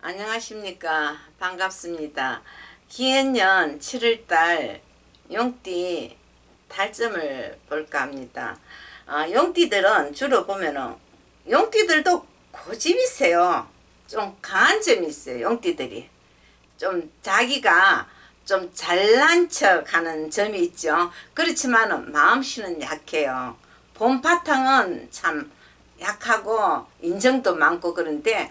안녕하십니까. 반갑습니다. 기해년 7월달 용띠 달점을 볼까 합니다. 아, 용띠들은 주로 보면은 용띠들도 고집이 세요. 좀 강한 점이 있어요 용띠들이. 좀 자기가 좀 잘난 척 하는 점이 있죠. 그렇지만은 마음씨는 약해요. 본 바탕은 참 약하고 인정도 많고 그런데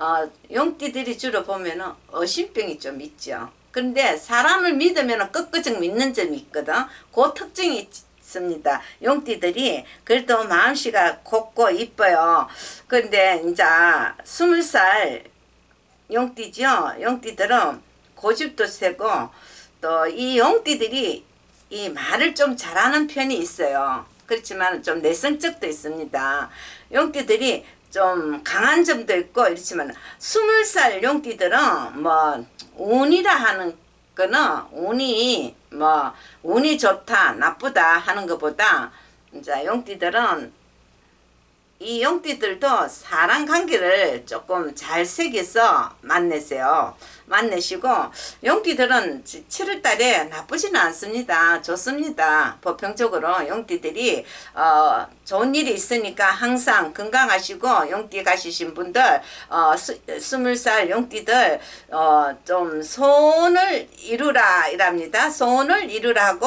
어, 용띠들이 주로 보면은 어심병이 좀 있죠. 그런데 사람을 믿으면 끝까지 믿는 점이 있거든. 그 특징이 있습니다. 용띠들이 그래도 마음씨가 곱고 이뻐요. 그런데 이제 스물 살 용띠죠. 용띠들은 고집도 세고 또 이 용띠들이 이 말을 좀 잘하는 편이 있어요. 그렇지만 좀 내성적도 있습니다. 용띠들이 좀 강한 점도 있고 이렇지만 스물 살 용띠들은 뭐 운이라 하는 거는 운이 뭐 운이 좋다 나쁘다 하는 것보다 이제 용띠들은 이 용띠들도 사람 관계를 조금 잘 새겨서 만내세요. 만내시고 용띠들은 7월 달에 나쁘지는 않습니다. 좋습니다. 보편적으로 용띠들이 어, 좋은 일이 있으니까 항상 건강하시고 용띠 가시신 분들 어, 스, 스물 살 용띠들 어, 좀 소원을 이루라 이랍니다. 소원을 이루라고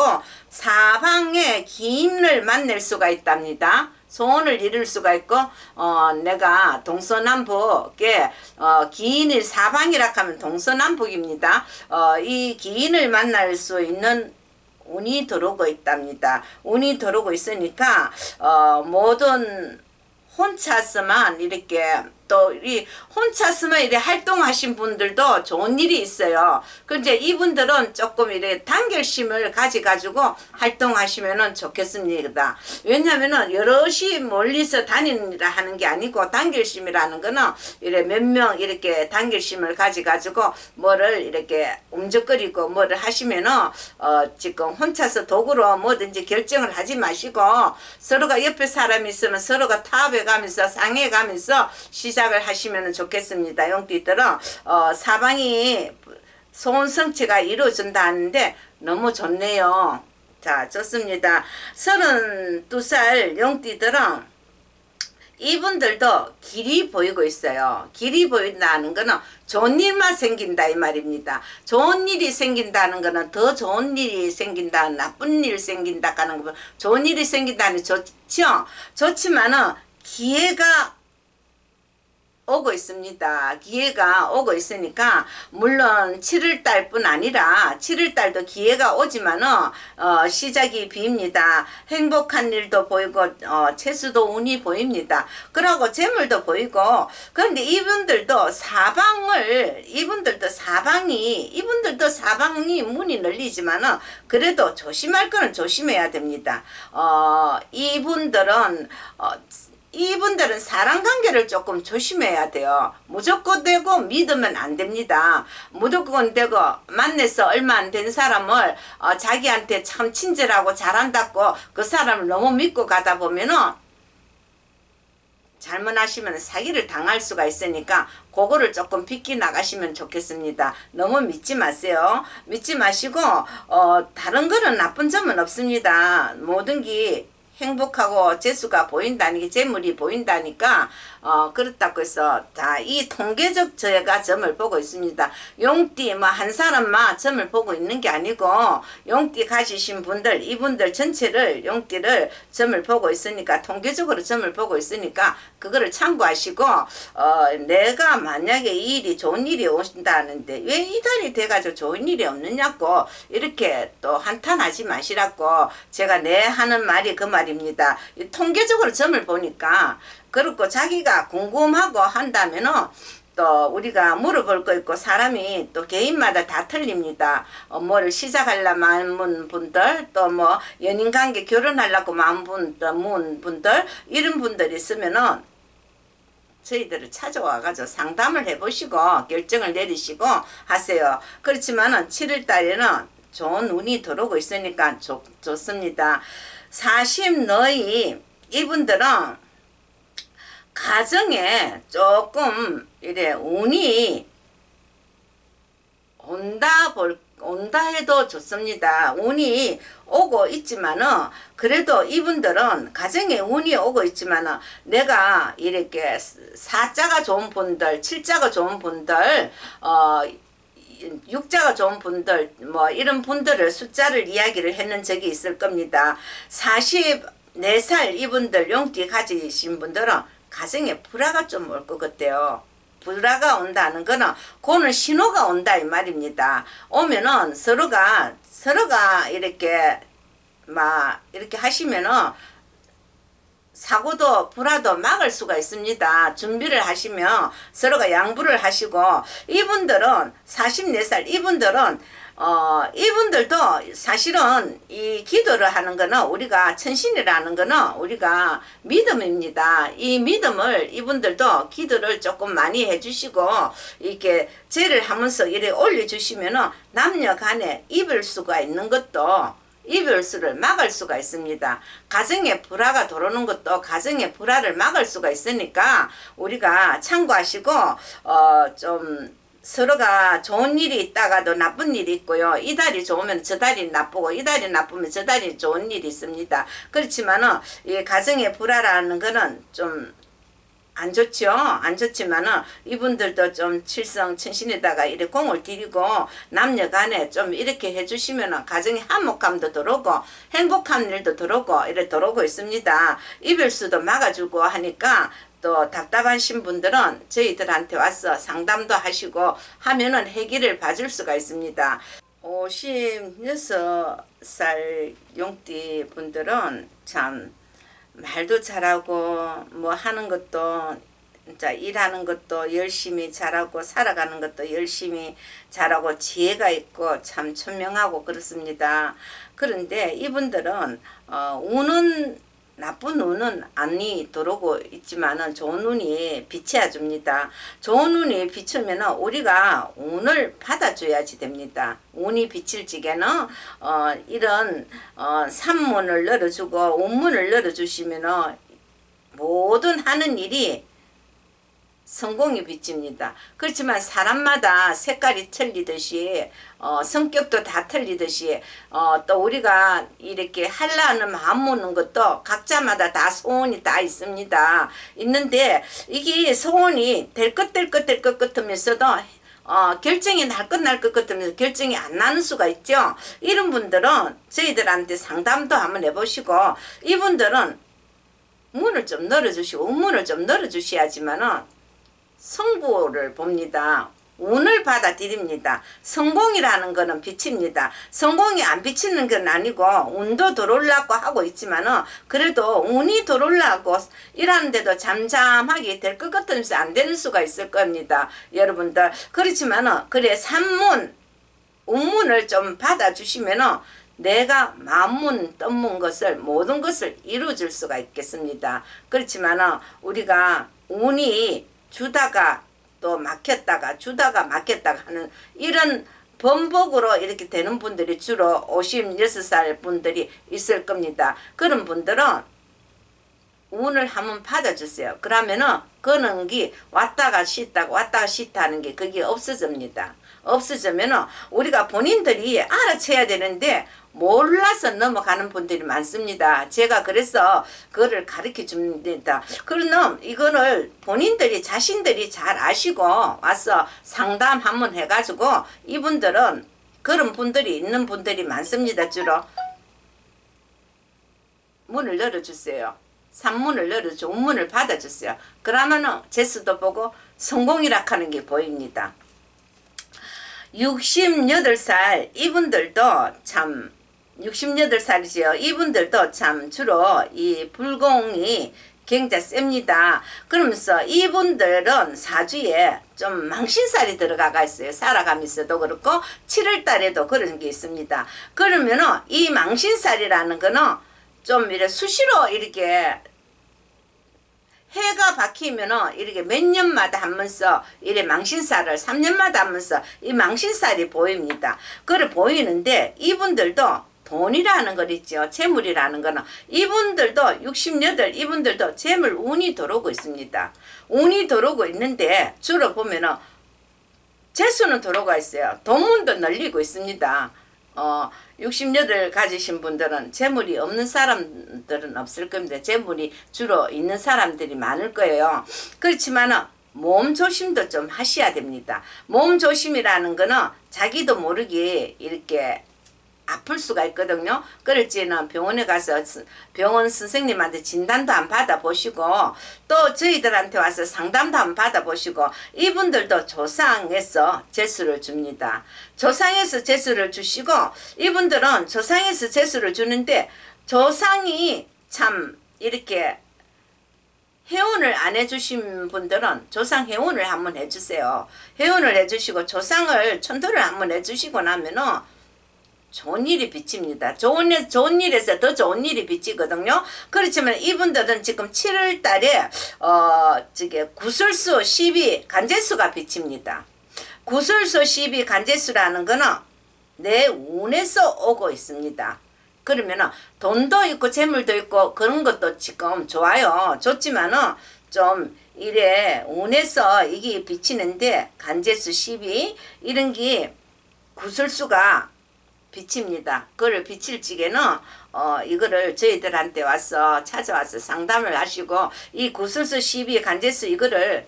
사방에 기인을 만날 수가 있답니다. 소원을 이룰 수가 있고 어 내가 동서남북에 어 기인일 사방이라 하면 동서남북입니다. 어 이 기인을 만날 수 있는 운이 들어오고 있답니다. 운이 들어오고 있으니까 어 모든 혼자서만 이렇게 또 이 혼자서만 이렇게 활동하신 분들도 좋은 일이 있어요. 근데 이분들은 조금 이렇게 단결심을 가지가지고 활동하시면은 좋겠습니다. 왜냐면은 여럿이 멀리서 다니라 하는 게 아니고 단결심이라는 거는 이래 몇 명 이렇게 단결심을 가지가지고 뭐를 이렇게 움직거리고 뭐를 하시면은 어 지금 혼자서 독으로 뭐든지 결정을 하지 마시고 서로가 옆에 사람이 있으면 서로가 타협해 가면서 상해 가면서 시 작을 하시면 좋겠습니다. 용띠들은 어 사방이 소원 성취가 이루어진다 하는데 너무 좋네요. 자, 좋습니다. 32살 용띠들은 이분들도 길이 보이고 있어요. 길이 보인다는 거는 좋은 일만 생긴다 이 말입니다. 좋은 일이 생긴다는 거는 더 좋은 일이 생긴다, 나쁜 일 생긴다 하는 거 좋은 일이 생긴다는 좋죠. 좋지만은 기회가 오고 있습니다. 기회가 오고 있으니까 물론 7월 달 뿐 아니라 7월 달도 기회가 오지만은 어, 시작이 빕니다. 행복한 일도 보이고 어, 채수도 운이 보입니다. 그러고 재물도 보이고 그런데 이분들도 사방을 이분들도 사방이 이분들도 사방이 문이 열리지만은 그래도 조심할 거는 조심해야 됩니다. 어, 이분들은 어, 이분들은 사람 관계를 조금 조심해야 돼요. 무조건 되고 믿으면 안 됩니다. 무조건 되고 만나서 얼마 안 된 사람을 어, 자기한테 참 친절하고 잘한다고 그 사람을 너무 믿고 가다 보면은 잘못하시면 사기를 당할 수가 있으니까 그거를 조금 비키 나가시면 좋겠습니다. 너무 믿지 마세요. 믿지 마시고 어 다른 거는 나쁜 점은 없습니다. 모든 게 행복하고 재수가 보인다는 게 재물이 보인다니까 어 그렇다고 해서 자 이 통계적 저가 점을 보고 있습니다. 용띠 뭐 한 사람만 점을 보고 있는 게 아니고 용띠 가지신 분들 이분들 전체를 용띠를 점을 보고 있으니까 통계적으로 점을 보고 있으니까 그거를 참고하시고 어 내가 만약에 이 일이 좋은 일이 오신다는데 왜 이달이 돼가지고 좋은 일이 없느냐고 이렇게 또 한탄하지 마시라고 제가 내 하는 말이 그말 입니다. 이 통계적으로 점을 보니까 그렇고 자기가 궁금하고 한다면은 또 우리가 물어볼 거 있고 사람이 또 개인마다 다 틀립니다. 어, 뭐를 시작하려 마음은 분들 또 뭐 연인 관계 결혼하려고 마음 분들 분들 이런 분들이 있으면은 저희들을 찾아와 가지고 상담을 해보시고 결정을 내리시고 하세요. 그렇지만은 7월 달에는 좋은 운이 들어오고 있으니까 좋, 좋습니다. 40 너희 이분들은 가정에 조금 이래 운이 온다 볼 온다 해도 좋습니다. 운이 오고 있지만은 그래도 이분들은 가정에 운이 오고 있지만은 내가 이렇게 사자가 좋은 분들, 칠자가 좋은 분들, 어 육자가 좋은 분들 뭐 이런 분들을 숫자를 이야기를 했는 적이 있을 겁니다. 44살 이분들 용띠 가지신 분들은 가정에 불화가 좀 올 것 같아요. 불화가 온다는 거는 그는 신호가 온다 이 말입니다. 오면은 서로가 서로가 이렇게 막 이렇게 하시면은 사고도 불화도 막을 수가 있습니다. 준비를 하시면 서로가 양보를 하시고 이분들은 44살 이분들은 어 이분들도 사실은 이 기도를 하는 거는 우리가 천신이라는 거는 우리가 믿음입니다. 이 믿음을 이분들도 기도를 조금 많이 해주시고 이렇게 제를 하면서 이래 올려주시면은 남녀 간에 입을 수가 있는 것도 이별수를 막을 수가 있습니다. 가정에 불화가 들어오는 것도 가정에 불화를 막을 수가 있으니까 우리가 참고하시고 어좀 서로가 좋은 일이 있다가도 나쁜 일이 있고요. 이 달이 좋으면 저 달이 나쁘고 이 달이 나쁘면 저 달이 좋은 일이 있습니다. 그렇지만은 이 가정의 불화라는 거는 좀 안 좋죠. 안 좋지만은 이분들도 좀 칠성 천신에다가 이렇게 공을 들이고 남녀 간에 좀 이렇게 해주시면은 가정에 화목감도 들어오고 행복한 일도 들어오고 이래 들어오고 있습니다. 이별수도 막아주고 하니까 또 답답하신 분들은 저희들한테 와서 상담도 하시고 하면은 해결을 봐줄 수가 있습니다. 56살 용띠 분들은 참 말도 잘하고 뭐 하는 것도 진짜 일하는 것도 열심히 잘하고 살아가는 것도 열심히 잘하고 지혜가 있고 참 천명하고 그렇습니다. 그런데 이분들은 어, 우는 나쁜 운은 안이 들어오고 있지만은 좋은 운이 비춰 줍니다. 좋은 운이 비추면은 우리가 운을 받아줘야지 됩니다. 운이 비칠 적에는 어 이런 어 산문을 열어주고 운문을 열어주시면은 모든 하는 일이 성공이 비칩니다. 그렇지만 사람마다 색깔이 틀리듯이 어, 성격도 다 틀리듯이 어, 또 우리가 이렇게 하려는 마음 먹는 것도 각자마다 다 소원이 다 있습니다. 있는데 이게 소원이 될 것 될 것 될 것 같으면서도 어, 결정이 날 것 날 것 같으면서 결정이 안 나는 수가 있죠. 이런 분들은 저희들한테 상담도 한번 해보시고 이분들은 문을 좀 열어주시고 문을 좀 열어주셔야지만은 성부를 봅니다. 운을 받아들입니다. 성공이라는 거는 빛입니다. 성공이 안 비치는 건 아니고 운도 들어오려고 하고 있지만은 그래도 운이 들어오려고 일하는데도 잠잠하게 될 것 같으면서 안 되는 수가 있을 겁니다. 여러분들 그렇지만은 그래 산문 운문을 좀 받아주시면은 내가 마음문 떠문 것을 모든 것을 이루어줄 수가 있겠습니다. 그렇지만은 우리가 운이 주다가 또 막혔다가 주다가 막혔다가 하는 이런 번복으로 이렇게 되는 분들이 주로 56살 분들이 있을 겁니다. 그런 분들은 운을 한번 받아주세요. 그러면은 그는 게 왔다가 쉬다가 왔다가 쉬다 하는 게 그게 없어집니다. 없어지면은 우리가 본인들이 알아채야 되는데 몰라서 넘어가는 분들이 많습니다. 제가 그래서 그거를 가르쳐 줍니다. 그러면 이거를 본인들이 자신들이 잘 아시고 와서 상담 한번 해가지고 이분들은 그런 분들이 있는 분들이 많습니다. 주로 문을 열어주세요. 산문을 열어줘 운문을 받아주세요. 그러면은 제수도 보고 성공이라 하는 게 보입니다. 68살 이분들도 참 68살이지요. 이분들도 참 주로 이 불공이 굉장히 셉니다. 그러면서 이분들은 사주에 좀 망신살이 들어가가 있어요. 살아가면서도 그렇고 7월 달에도 그런 게 있습니다. 그러면은 이 망신살이라는 거는 좀 이렇게 수시로 이렇게 해가 바뀌면은 이렇게 몇 년마다 하면서 이래 망신살을 3년마다 하면서 이 망신살이 보입니다. 그래 보이는데 이분들도 돈이라는 것 있죠. 재물이라는 거는 이분들도 68 이분들도 재물 운이 들어오고 있습니다. 운이 들어오고 있는데 주로 보면은 재수는 들어가 있어요. 돈문도 늘리고 있습니다. 어, 68 가지신 분들은 재물이 없는 사람들은 없을 겁니다. 재물이 주로 있는 사람들이 많을 거예요. 그렇지만은 몸 조심도 좀 하셔야 됩니다. 몸 조심이라는 거는 자기도 모르게 이렇게 아플 수가 있거든요. 그럴지는 병원에 가서 스- 병원 선생님한테 진단도 안 받아보시고 또 저희들한테 와서 상담도 안 받아보시고 이분들도 조상에서 재수를 줍니다. 조상에서 재수를 주시고 이분들은 조상에서 재수를 주는데 조상이 참 이렇게 회원을 안 해주신 분들은 조상 회원을 한번 해주세요. 회원을 해주시고 조상을 천도를 한번 해주시고 나면은 좋은 일이 비칩니다. 좋은 일, 좋은 일에서 더 좋은 일이 비치거든요. 그렇지만 이분들은 지금 7월 달에, 어, 저게 구술수 12 간제수가 비칩니다. 구술수 12 간제수라는 거는 내 운에서 오고 있습니다. 그러면은 돈도 있고 재물도 있고 그런 것도 지금 좋아요. 좋지만은 좀 이래 운에서 이게 비치는데 간제수 12 이런 게 구술수가 비칩니다. 그걸 비칠 적에는 어 이거를 저희들한테 와서 찾아와서 상담을 하시고 이 구술수 12 간제수 이거를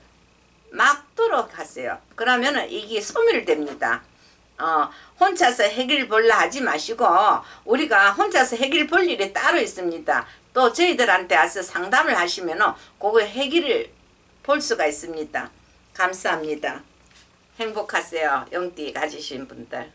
막도록 하세요. 그러면은 이게 소멸됩니다. 어 혼자서 해결 볼라 하지 마시고 우리가 혼자서 해결 볼 일이 따로 있습니다. 또 저희들한테 와서 상담을 하시면은 그거 해결을 볼 수가 있습니다. 감사합니다. 행복하세요. 영띠 가지신 분들.